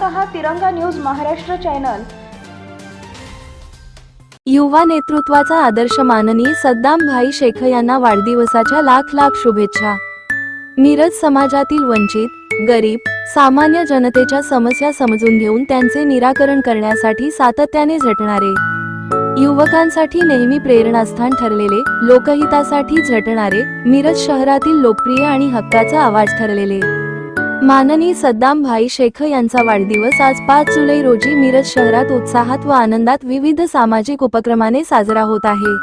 पाहत आहात तिरंगा न्यूज महाराष्ट्र चॅनल. युवा नेतृत्वाचा आदर्श माननीय सद्दाम भाई शेख यांना वाढदिवसाच्या लाख लाख शुभेच्छा. मिरज समाजातील वंचित गरीब सामान्य जनतेच्या समस्या समजून घेऊन त्यांचे निराकरण करण्यासाठी सातत्याने झटणारे. युवकांसाठी नेहमी प्रेरणास्थान ठरलेले लोकहितासाठी झटणारे मिरज शहरातील लोकप्रिय आणि हक्काचा आवाज ठरलेले. माननीय सद्दाम भाई शेख यांचा वाढदिवस आज पाच जुलै रोजी मिरज शहरात उत्साहात व आनंदात विविध सामाजिक उपक्रमाने साजरा होत आहे.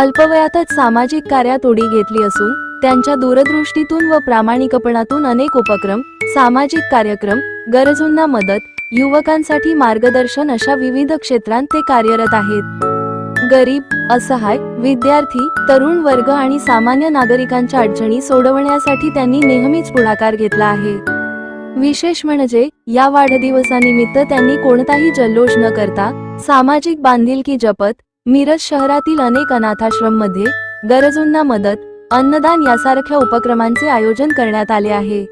अल्पवयातच सामाजिक कार्यात उडी घेतली असून त्यांच्या दूरदृष्टीतून व प्रामाणिकपणातून अनेक उपक्रम सामाजिक कार्यक्रम गरजूंना मदत युवकांसाठी मार्गदर्शन अशा विविध क्षेत्रांत ते कार्यरत आहेत. गरीब असहाय विद्यार्थी तरुण वर्ग आणि सामान्य नागरिकांच्या अडचणी सोडवण्यासाठी त्यांनी नेहमीच पुढाकार घेतला आहे. विशेष म्हणजे या वाढदिवसानिमित्त त्यांनी कोणताही जल्लोष न करता सामाजिक बांधिलकी जपत मिरज शहरातील अनेक अनाथाश्रममध्ये गरजूंना मदत अन्नदान यासारख्या उपक्रमांचे आयोजन करण्यात आले आहे.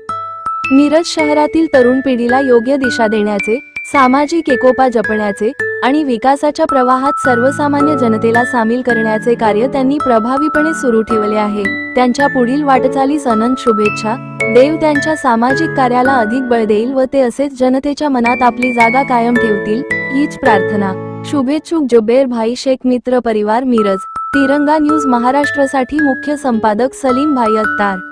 मिरज शहरातील तरुण पिढीला योग्य दिशा देण्याचे सामाजिक एकोपा जपण्याचे आणि विकासाच्या प्रवाहात सर्वसामान्य जनतेला सामील करण्याचे कार्य त्यांनी प्रभावीपणे सुरू ठेवले आहे. त्यांच्या पुढील वाटचालीस अनंत शुभेच्छा. देव त्यांच्या सामाजिक कार्याला अधिक बळ देईल व ते असेच जनतेच्या मनात आपली जागा कायम ठेवतील हीच प्रार्थना. शुभेच्छुक जुबेर भाई शेख मित्र परिवार मिरज. तिरंगा न्यूज महाराष्ट्रासाठी मुख्य संपादक सलीम भाई अत्तार.